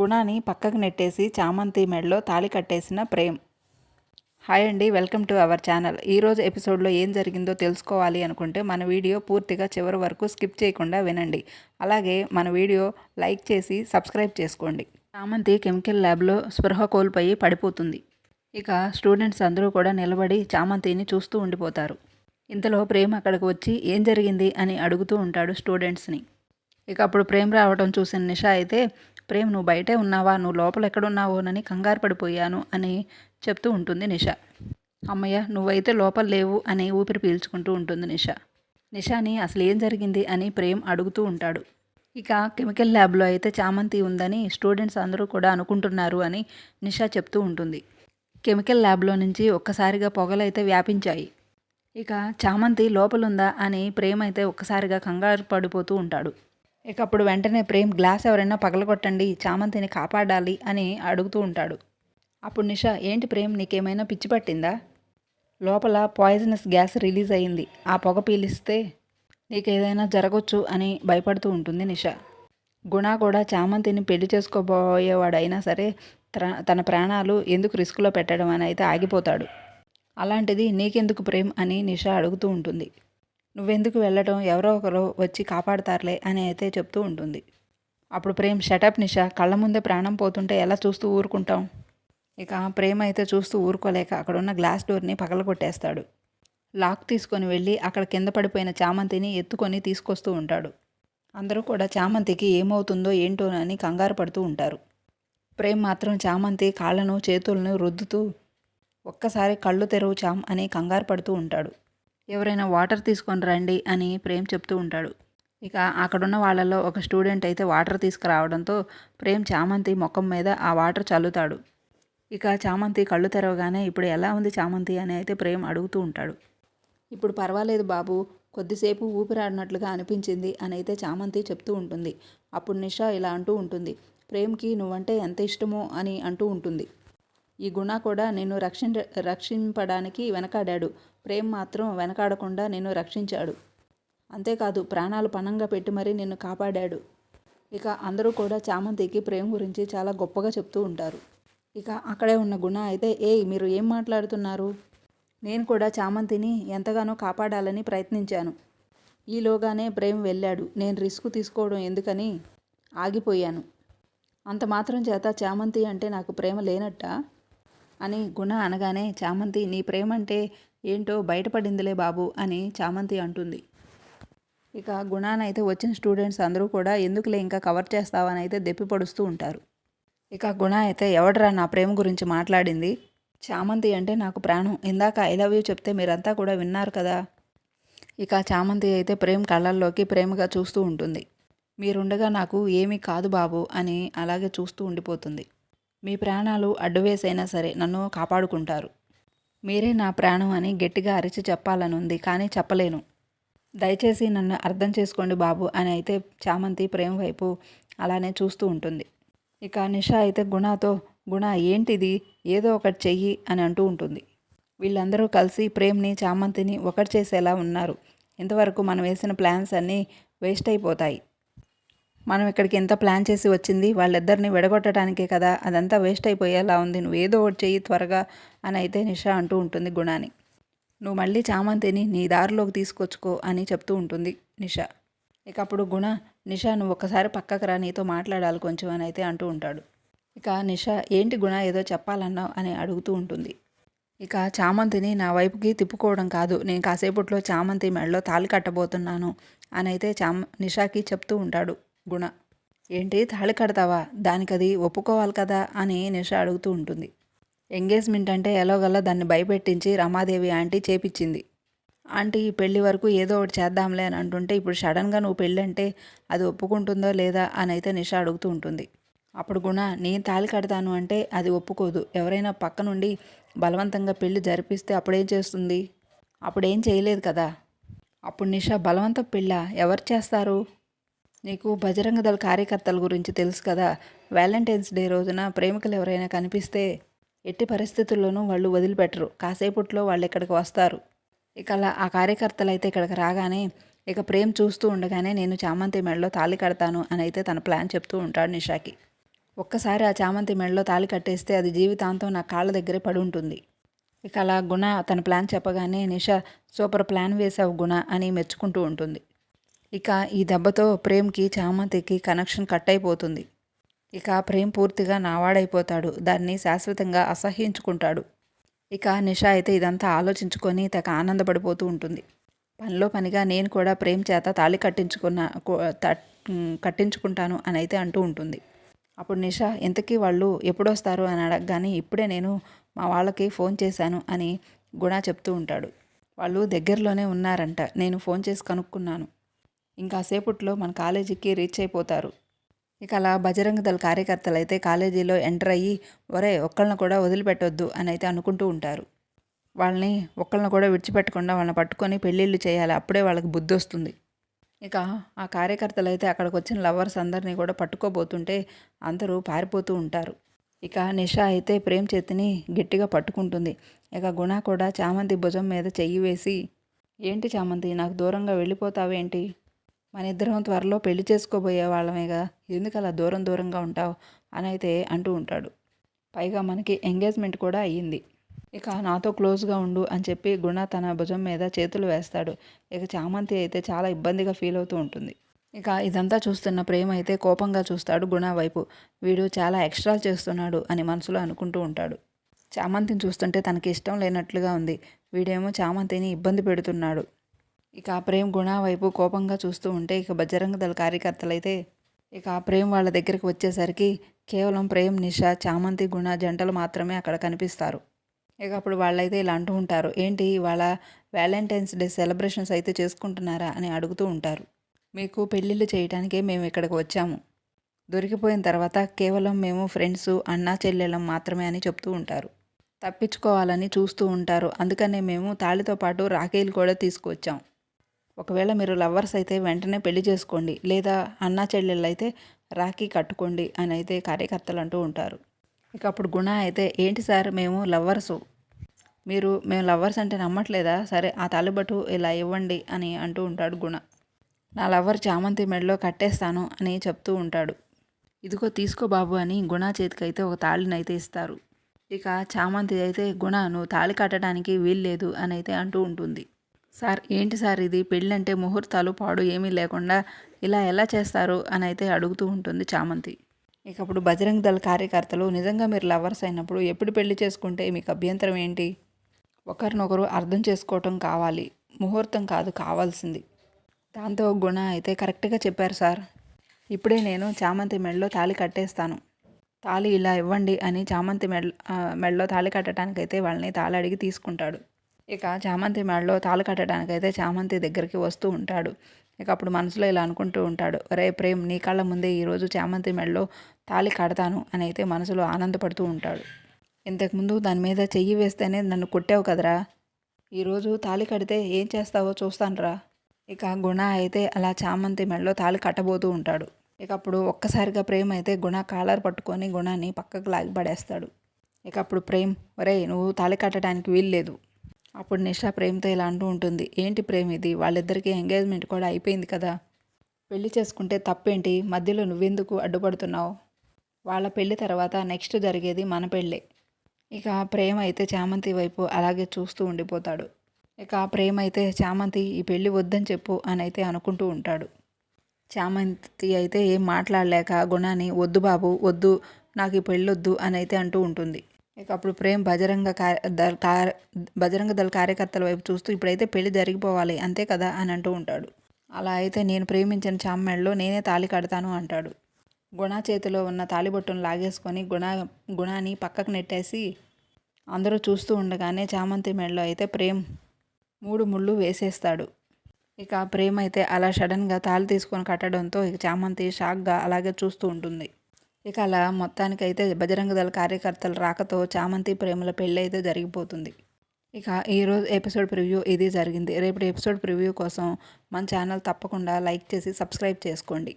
గుణాన్ని పక్కకు నెట్టేసి చామంతి మెడలో తాళి కట్టేసిన ప్రేమ్. హాయ్ అండి వెల్కమ్ టు అవర్ ఛానల్. ఈరోజు ఎపిసోడ్లో ఏం జరిగిందో తెలుసుకోవాలి అనుకుంటే మన వీడియో పూర్తిగా చివరి వరకు స్కిప్ చేయకుండా వినండి. అలాగే మన వీడియో లైక్ చేసి సబ్స్క్రైబ్ చేసుకోండి. చామంతి కెమికల్ ల్యాబ్లో స్పృహ కోల్పోయి పడిపోతుంది. ఇక స్టూడెంట్స్ అందరూ కూడా నిలబడి చామంతిని చూస్తూ ఉండిపోతారు. ఇంతలో ప్రేమ్ అక్కడికి వచ్చి ఏం జరిగింది? అని అడుగుతూ ఉంటాడు స్టూడెంట్స్ని. ఇక అప్పుడు ప్రేమ్ రావడం చూసిన నిషా అయితే ప్రేమ్ నువ్వు బయటే ఉన్నావా? నువ్వు లోపల ఎక్కడున్నావోనని కంగారు పడిపోయాను అని చెప్తూ ఉంటుంది నిషా. అమ్మయ్య నువ్వైతే లోపల లేవు అని ఊపిరి పీల్చుకుంటూ ఉంటుంది నిషా. నిషాని అసలు ఏం జరిగింది? అని ప్రేమ్ అడుగుతూ ఉంటాడు. ఇక కెమికల్ ల్యాబ్లో అయితే చామంతి ఉందని స్టూడెంట్స్ అందరూ కూడా అనుకుంటున్నారు అని నిషా చెప్తూ ఉంటుంది. కెమికల్ ల్యాబ్లో నుంచి ఒక్కసారిగా పొగలైతే వ్యాపించాయి. ఇక చామంతి లోపలుందా అని ప్రేమ అయితే ఒక్కసారిగా కంగారు పడిపోతూ ఉంటాడు. ఇక అప్పుడు వెంటనే ప్రేమ్ గ్లాస్ ఎవరైనా పగలగొట్టండి చామంతిని కాపాడాలి అని అడుగుతూ ఉంటాడు. అప్పుడు నిషా ఏంటి ప్రేమ్ నీకేమైనా పిచ్చి పట్టిందా? లోపల పాయిజనస్ గ్యాస్ రిలీజ్ అయింది. ఆ పొగ పీలిస్తే నీకేదైనా జరగొచ్చు అని భయపడుతూ ఉంటుంది నిషా. గుణ కూడా చామంతిని పెళ్ళి చేసుకోబోయేవాడైనా సరే తన తన ప్రాణాలు ఎందుకు రిస్క్లో పెట్టడం అని అయితే ఆగిపోతాడు. అలాంటిది నీకెందుకు ప్రేమ్ అని నిషా అడుగుతూ ఉంటుంది. నువ్వెందుకు వెళ్ళటం ఎవరో ఒకరు వచ్చి కాపాడతారులే అని అయితే చెప్తూ ఉంటుంది. అప్పుడు ప్రేమ్ షటప్ నిష. కళ్ళ ముందే ప్రాణం పోతుంటే ఎలా చూస్తూ ఊరుకుంటాం ఇక ప్రేమ అయితే చూస్తూ ఊరుకోలేక అక్కడ ఉన్న గ్లాస్ డోర్ని పగలగొట్టేస్తాడు. లాక్ తీసుకొని వెళ్ళి అక్కడ కింద పడిపోయిన చామంతిని ఎత్తుకొని తీసుకొస్తూ ఉంటాడు. అందరూ కూడా చామంతికి ఏమవుతుందో ఏంటోనని కంగారు పడుతూ ఉంటారు. ప్రేమ్ మాత్రం చామంతి కాళ్ళను చేతులను రుద్దుతూ ఒక్కసారి కళ్ళు తెరువు చామ్ అని కంగారు పడుతూ ఉంటాడు. ఎవరైనా వాటర్ తీసుకొని రండి అని ప్రేమ్ చెప్తూ ఉంటాడు. ఇక అక్కడున్న వాళ్ళలో ఒక స్టూడెంట్ అయితే వాటర్ తీసుకురావడంతో ప్రేమ్ చామంతి ముఖం మీద ఆ వాటర్ చల్లుతాడు. ఇక చామంతి కళ్ళు తెరవగానే ఇప్పుడు ఎలా ఉంది చామంతి అని అయితే ప్రేమ్ అడుగుతూ ఉంటాడు. ఇప్పుడు పర్వాలేదు బాబు కొద్దిసేపు ఊపిరాడినట్లుగా అనిపించింది అని అయితే చామంతి చెప్తూ ఉంటుంది. అప్పుడు నిషా ఇలా అంటూ ఉంటుంది. ప్రేమ్కి నువ్వంటే ఎంత ఇష్టమో అని అంటూ ఉంటుంది. ఈ గుణ కూడా నిన్ను రక్షించ రక్షింపడానికి వెనకాడాడు. ప్రేమ్ మాత్రం వెనకాడకుండా నిన్ను రక్షించాడు. అంతేకాదు ప్రాణాలు పణంగా పెట్టి మరీ నిన్ను కాపాడాడు. ఇక అందరూ కూడా చామంతికి ప్రేమ గురించి చాలా గొప్పగా చెప్తూ ఉంటారు. ఇక అక్కడే ఉన్న గుణ అయితే ఏయ్ మీరు ఏం మాట్లాడుతున్నారు? నేను కూడా చామంతిని ఎంతగానో కాపాడాలని ప్రయత్నించాను. ఈలోగానే ప్రేమ్ వెళ్ళాడు. నేను రిస్క్ తీసుకోవడం ఎందుకని ఆగిపోయాను. అంత మాత్రం చేత చామంతి అంటే నాకు ప్రేమ లేనట్టా? అని గుణ అనగానే చామంతి నీ ప్రేమ అంటే ఏంటో బయటపడిందిలే బాబు అని చామంతి అంటుంది. ఇక గుణానైతే వచ్చిన స్టూడెంట్స్ అందరూ కూడా ఎందుకులే ఇంకా కవర్ చేస్తావని అయితే దెప్పిపడుస్తూ ఉంటారు ఇక గుణ అయితే ఎవడరా నా ప్రేమ గురించి మాట్లాడింది? చామంతి అంటే నాకు ప్రాణం. ఇందాక ఐ లవ్ యూ చెప్తే మీరంతా కూడా విన్నారు కదా. ఇక చామంతి అయితే ప్రేమ కళ్ళల్లోకి ప్రేమగా చూస్తూ ఉంటుంది. మీరుండగా నాకు ఏమీ కాదు బాబు అని అలాగే చూస్తూ ఉండిపోతుంది. మీ ప్రాణాలు అడ్డువేసైనా సరే నన్ను కాపాడుకుంటారు. మీరే నా ప్రాణం అని గట్టిగా అరిచి చెప్పాలని ఉంది కానీ చెప్పలేను. దయచేసి నన్ను అర్థం చేసుకోండి బాబు అని అయితే చామంతి ప్రేమ వైపు అలానే చూస్తూ ఉంటుంది. ఇక నిషా అయితే గుణాతో గుణ ఏంటిది? ఏదో ఒకటి చెయ్యి అని అంటూ ఉంటుంది. వీళ్ళందరూ కలిసి ప్రేమ్ని చామంతిని ఒకటి చేసేలా ఉన్నారు. ఇంతవరకు మనం వేసిన ప్లాన్స్ అన్నీ వేస్ట్ అయిపోతాయి. మనం ఇక్కడికి ఎంత ప్లాన్ చేసి వచ్చింది? వాళ్ళిద్దరిని విడగొట్టడానికే కదా? అదంతా వేస్ట్ అయిపోయేలా ఉంది. నువ్వు ఏదో ఒకటి చెయ్యి త్వరగా అని అయితే నిషా అంటూ ఉంటుంది గుణాని. నువ్వు మళ్ళీ చామంతిని నీ దారిలోకి తీసుకొచ్చుకో అని చెప్తూ ఉంటుంది నిషా. ఇక అప్పుడు గుణ నిషా నువ్వు ఒక్కసారి పక్కకు రా నీతో మాట్లాడాలి కొంచెం అని అయితే అంటూ ఉంటాడు. ఇక నిషా ఏంటి గుణ ఏదో చెప్పాలన్నావు అని అడుగుతూ ఉంటుంది. ఇక చామంతిని నా వైపుకి తిప్పుకోవడం కాదు. నేను కాసేపట్లో చామంతి మెడలో తాళి కట్టబోతున్నాను అని అయితే చామ నిషాకి చెప్తూ ఉంటాడు. గుణ. ఏంటి తాళి కడతావా? దానికి అది ఒప్పుకోవాలి కదా అని నిష అడుగుతూ ఉంటుంది. ఎంగేజ్మెంట్ అంటే ఎలాగల్లా దాన్ని భయపెట్టించి రమాదేవి ఆంటీ చేపించింది ఆంటీ ఈ పెళ్ళి వరకు ఏదో ఒకటి చేద్దాంలే అని అంటుంటే ఇప్పుడు సడన్గా నువ్వు పెళ్ళి అంటే అది ఒప్పుకుంటుందో లేదా అని అయితే నిష అడుగుతూ ఉంటుంది. అప్పుడు గుణ నేను తాళి కడతాను అంటే అది ఒప్పుకోదు. ఎవరైనా పక్క నుండి బలవంతంగా పెళ్ళి జరిపిస్తే అప్పుడేం చేస్తుంది? అప్పుడేం చేయలేదు కదా? అప్పుడు నిషా బలవంత పెళ్ళ? ఎవరు చేస్తారు? నీకు బజరంగ దళ కార్యకర్తల గురించి తెలుసు కదా. వ్యాలంటైన్స్ డే రోజున ప్రేమికులు ఎవరైనా కనిపిస్తే ఎట్టి పరిస్థితుల్లోనూ వాళ్ళు వదిలిపెట్టరు. కాసేపట్లో వాళ్ళు ఇక్కడికి వస్తారు. ఇక అలా ఆ కార్యకర్తలు అయితే ఇక్కడికి రాగానే ఇక ప్రేమ్ చూస్తూ ఉండగానే నేను చామంతి మెడలో తాళి కడతాను అని అయితే తన ప్లాన్ చెప్తూ ఉంటాడు నిషాకి. ఒక్కసారి ఆ చామంతి మెడలో తాళి కట్టేస్తే అది జీవితాంతం నా కాళ్ళ దగ్గరే పడి ఉంటుంది. ఇక అలా గుణ తన ప్లాన్ చెప్పగానే నిషా సూపర్ ప్లాన్ వేసావు గుణ అని మెచ్చుకుంటూ ఉంటుంది. ఇక ఈ దెబ్బతో ప్రేమ్కి చామంతికి కనెక్షన్ కట్ అయిపోతుంది ఇక ప్రేమ్ పూర్తిగా నావాడైపోతాడు. దాన్ని శాశ్వతంగా అసహ్యించుకుంటాడు. ఇక నిషా అయితే ఇదంతా ఆలోచించుకొని తెగ ఆనందపడిపోతూ ఉంటుంది. పనిలో పనిగా నేను కూడా ప్రేమ్ చేత తాళి కట్టించుకున్న కట్టించుకుంటాను అని అయితే అంటూ ఉంటుంది. అప్పుడు నిషా ఇంతకీ వాళ్ళు ఎప్పుడొస్తారు? అని అడగగానే ఇప్పుడే నేను మా వాళ్ళకి ఫోన్ చేశాను అని గుణ చెప్తూ ఉంటాడు. వాళ్ళు దగ్గరలోనే ఉన్నారంట. నేను ఫోన్ చేసి కనుక్కున్నాను. ఇంకా సేపట్లో మన కాలేజీకి రీచ్ అయిపోతారు. ఇక అలా బజరంగ దళ కార్యకర్తలు అయితే కాలేజీలో ఎంటర్ అయ్యి ఒరే ఒక్కళ్ళని కూడా వదిలిపెట్టొద్దు అని అయితే అనుకుంటూ ఉంటారు. వాళ్ళని ఒక్కళ్ళని కూడా విడిచిపెట్టకుండా వాళ్ళని పట్టుకొని పెళ్ళిళ్ళు చేయాలి. అప్పుడే వాళ్ళకి బుద్ధి వస్తుంది. ఇక ఆ కార్యకర్తలు అయితే అక్కడికి వచ్చిన లవర్స్ అందరినీ కూడా పట్టుకోబోతుంటే అందరూ పారిపోతూ ఉంటారు. ఇక నిషా అయితే ప్రేమ్ చేతిని గట్టిగా పట్టుకుంటుంది. ఇక గుణ కూడా చామంతి భుజం మీద చెయ్యి వేసి ఏంటి చామంతి నాకు దూరంగా వెళ్ళిపోతావేంటి? మన ఇద్దరం త్వరలో పెళ్ళి చేసుకోబోయే వాళ్ళమేగా ఎందుకు అలా దూరం దూరంగా ఉంటావు? అని అయితే అంటూ ఉంటాడు. పైగా మనకి ఎంగేజ్మెంట్ కూడా అయ్యింది. ఇక నాతో క్లోజ్గా ఉండు అని చెప్పి గుణ తన భుజం మీద చేతులు వేస్తాడు. ఇక చామంతి అయితే చాలా ఇబ్బందిగా ఫీల్ అవుతూ ఉంటుంది. ఇక ఇదంతా చూస్తున్న ప్రేమ అయితే కోపంగా చూస్తాడు గుణ వైపు. వీడు చాలా ఎక్స్ట్రా చేస్తున్నాడు అని మనసులో అనుకుంటూ ఉంటాడు. చామంతిని చూస్తుంటే తనకి ఇష్టం లేనట్లుగా ఉంది. వీడేమో చామంతిని ఇబ్బంది పెడుతున్నాడు. ఇక ఆ ప్రేమ్ గుణ వైపు కోపంగా చూస్తూ ఉంటే ఇక బజరంగ దళ కార్యకర్తలైతే ఇక ఆ ప్రేమ్ వాళ్ళ దగ్గరికి వచ్చేసరికి కేవలం ప్రేమ్ నిషా చామంతి గుణ జంటలు మాత్రమే అక్కడ కనిపిస్తారు. ఇక అప్పుడు వాళ్ళైతే ఇలా అంటూ ఉంటారు ఏంటి ఇవాళ వ్యాలంటైన్స్ డే సెలబ్రేషన్స్ అయితే చేసుకుంటున్నారా? అని అడుగుతూ ఉంటారు. మీకు పెళ్ళిళ్ళు చేయడానికే మేము ఇక్కడికి వచ్చాము. దొరికిపోయిన తర్వాత కేవలం మేము ఫ్రెండ్స్ అన్నా చెల్లెళ్ళం మాత్రమే అని చెప్తూ ఉంటారు. తప్పించుకోవాలని చూస్తూ ఉంటారు. అందుకనే మేము తాళితో పాటు రాఖీలు కూడా తీసుకువచ్చాం ఒకవేళ మీరు లవర్స్ అయితే వెంటనే పెళ్ళి చేసుకోండి లేదా అన్నా చెల్లెళ్ళు అయితే రాఖీ కట్టుకోండి అని అయితే కార్యకర్తలు అంటూ ఉంటారు. ఇక అప్పుడు గుణ అయితే ఏంటి సార్ మేము లవ్వర్సు? మీరు మేము లవ్వర్స్ అంటే నమ్మట్లేదా? సరే ఆ తాలిబట్టు ఇలా ఇవ్వండి అని అంటూ ఉంటాడు గుణ. నా లవ్వర్ చామంతి మెడలో కట్టేస్తాను అని చెప్తూ ఉంటాడు. ఇదిగో తీసుకో బాబు అని గుణ చేతికైతే ఒక తాళిని అయితే ఇస్తారు. ఇక చామంతి అయితే గుణ నువ్వు తాళి కట్టడానికి వీల్లేదు అని అయితే అంటూ ఉంటుంది. సార్ ఏంటి సార్ ఇది? పెళ్ళంటే ముహూర్తాలు పాడు ఏమీ లేకుండా ఇలా ఎలా చేస్తారు? అని అయితే అడుగుతూ ఉంటుంది చామంతి. ఇక అప్పుడు బజరంగ్ దళ కార్యకర్తలు నిజంగా మీరు లవర్స్ అయినప్పుడు ఎప్పుడు పెళ్ళి చేసుకుంటే మీకు అభ్యంతరం ఏంటి? ఒకరినొకరు అర్థం చేసుకోవటం కావాలి. ముహూర్తం కాదు కావాల్సింది. దాంతో గుణ అయితే కరెక్ట్గా చెప్పారు సార్. ఇప్పుడే నేను చామంతి మెడలో తాళి కట్టేస్తాను. తాళి ఇలా ఇవ్వండి అని చామంతి మెడ మెడలో తాళి కట్టడానికైతే వాళ్ళని తాళి అడిగి తీసుకుంటాడు. ఇక చామంతి మెడలో తాళి అయితే చామంతి దగ్గరికి వస్తూ ఉంటాడు. ఇక అప్పుడు మనసులో ఇలా అనుకుంటూ ఉంటాడు రే ప్రేమ్ నీ కళ్ళ ముందే ఈరోజు చామంతి మెడలో తాళి కడతాను అని అయితే మనసులో ఆనందపడుతూ ఉంటాడు. ఇంతకుముందు దాని మీద చెయ్యి వేస్తేనే నన్ను కొట్టావు కదరా. ఈరోజు తాళి కడితే ఏం చేస్తావో చూస్తానురా. ఇక గుణ అయితే అలా చామంతి మెడలో తాళి కట్టబోతూ ఉంటాడు. ఇక అప్పుడు ఒక్కసారిగా ప్రేమ్ అయితే గుణ కాలర్ పట్టుకొని గుణాన్ని పక్కకు లాగి పడేస్తాడు. ఇక అప్పుడు ప్రేమ్ ఒరే నువ్వు తాళి కట్టడానికి వీల్లేదు. అప్పుడు నిషా ప్రేమతో ఇలా అంటూ ఉంటుంది. ఏంటి ప్రేమ ఇది? వాళ్ళిద్దరికీ ఎంగేజ్మెంట్ కూడా అయిపోయింది కదా. పెళ్ళి చేసుకుంటే తప్పేంటి? మధ్యలో నువ్వెందుకు అడ్డుపడుతున్నావు? వాళ్ళ పెళ్ళి తర్వాత నెక్స్ట్ జరిగేది మన పెళ్ళే. ఇక ప్రేమ అయితే చామంతి వైపు అలాగే చూస్తూ ఉండిపోతాడు. ఇక ప్రేమ అయితే చామంతి ఈ పెళ్ళి వద్దని చెప్పు అని అయితే అనుకుంటూ ఉంటాడు. చామంతి అయితే ఏం మాట్లాడలేక గుణాన్ని వద్దు బాబు వద్దు నాకు ఈ పెళ్ళొద్దు అని అయితే అంటూ ఉంటుంది. ఇక అప్పుడు ప్రేమ్ బజరంగ దళ బజరంగ దళ కార్యకర్తల వైపు చూస్తూ ఇప్పుడైతే పెళ్ళి జరిగిపోవాలి అంతే కదా? అని అంటూ ఉంటాడు. అలా అయితే నేను ప్రేమించిన చామ్మెళ్ళలో నేనే తాళి కడతాను అంటాడు. గుణ చేతిలో ఉన్న తాలిబొట్టును లాగేసుకొని గుణ గుణాన్ని పక్కకు నెట్టేసి అందరూ చూస్తూ ఉండగానే చామంతి మెడలో అయితే ప్రేమ్ మూడు ముళ్ళు వేసేస్తాడు. ఇక ప్రేమ్ అయితే అలా సడన్గా తాళి తీసుకొని కట్టడంతో ఇక చామంతి షాక్గా అలాగే చూస్తూ ఉంటుంది. ఇక అలా మొత్తానికైతే బజరంగ దళ కార్యకర్తల రాకతో చామంతి ప్రేమల పెళ్ళి అయితే జరిగిపోతుంది. ఇక ఈరోజు ఎపిసోడ్ ప్రివ్యూ ఇది జరిగింది. రేపటి ఎపిసోడ్ ప్రివ్యూ కోసం మన ఛానల్ తప్పకుండా లైక్ చేసి సబ్స్క్రైబ్ చేసుకోండి.